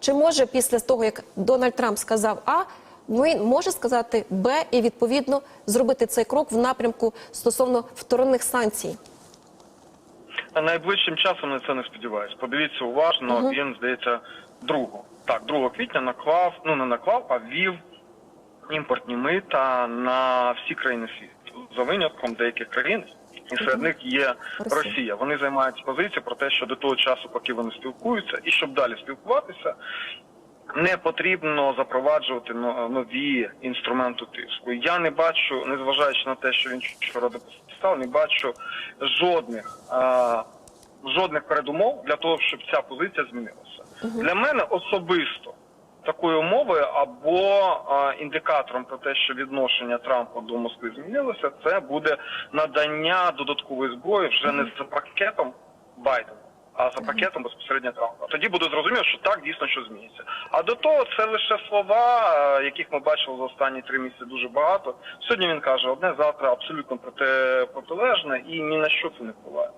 Чи може після того, як Дональд Трамп сказав А, він може сказати Б і відповідно зробити цей крок в напрямку стосовно вторинних санкцій? Найближчим часом на це не сподіваюся. Подивіться уважно, він здається, 2, так, 2 квітня наклав, ну не наклав, а ввів імпортні мита на всі країни світу за винятком деяких країн. І серед них є Росія. Вони займають позицію про те, що до того часу, поки вони спілкуються, і щоб далі спілкуватися, не потрібно запроваджувати нові інструменти тиску. Я не бачу, незважаючи на те, що він вчора дописав, не бачу жодних а, жодних передумов для того, щоб ця позиція змінилася. Для мене особисто такою умовою або індикатором про те, що відношення Трампа до Москви змінилося, це буде надання додаткової зброї вже не за пакетом Байдена. А за пакетом безпосередньо Трампа. Тоді буде зрозуміло, що так дійсно що зміниться. А до того це лише слова, яких ми бачили за останні три місяці дуже багато. Сьогодні він каже одне, завтра абсолютно проте протилежне і ні на що це не впливає.